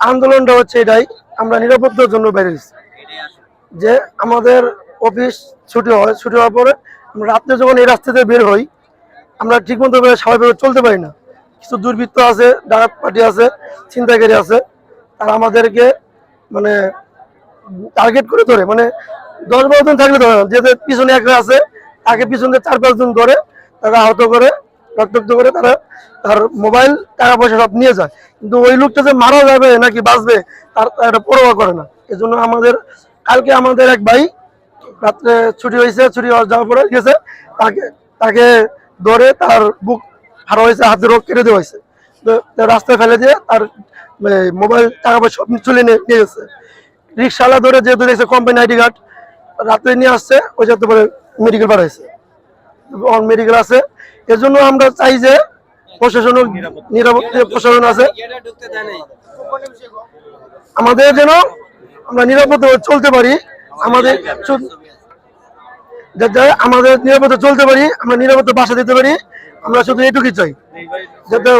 আন্দোলনটা হচ্ছে এটাই, আমরা নিরাপত্তার জন্য বেরিয়েছি যে আমাদের অফিস ছুটি হয়, ছুটি হওয়ার পরে আমরা রাত্রে যখন এই রাস্তাতে বের হই, আমরা ঠিকমতো স্বাভাবিকভাবে চলতে পারি না কিছু দুর্বৃত্ত আছে, ডাকাত পার্টি আছে, ছিনতাইকারী আছে, তারা আমাদেরকে মানে টার্গেট করে ধরে মানে দশ বারো জন থাকলে ধরে। যে পিছনে একটা আছে, তাকে পিছনে চার পাঁচ জন ধরে তারা আহত করে রক্তাক্ত করে তারা তার মোবাইল টাকা পয়সা সব নিয়ে যায়। কিন্তু ওই লোকটা যে মারা যাবে নাকি বাঁচবে, তার এটা পরোয়া করে না। এজন্য আমাদের, কালকে আমাদের এক ভাই রাত্রে ছুটি হয়েছে, ছুটি যাওয়ার পরে গেছে, তাকে তাকে ধরে তার বুক হারা হয়েছে হাতে রোগ কেটে দেওয়া হয়েছে। রাস্তায় ফেলে দিয়ে তার মোবাইল টাকা পয়সা সব চলে নিয়ে গেছে। রিক্সাওয়ালা ধরে যেহেতু দেখছে কোম্পানি আইডি কার্ড রাত্রে নিয়ে আসছে, ওই যাতে পরে মেডিকেল পাঠাইছে। অন মেডিকেল আছে এর জন্য আমরা চাই যে প্রশাসন নিরাপত্তা প্রশাসন আছে। আমাদের যেন আমরা নিরাপদে চলতে পারি। আমাদের যাতে আমাদের নিরাপদে চলতে পারি, আমরা নিরাপদে বাসা দিতে পারি। আমরা শুধু এটুকুই চাই। যাতে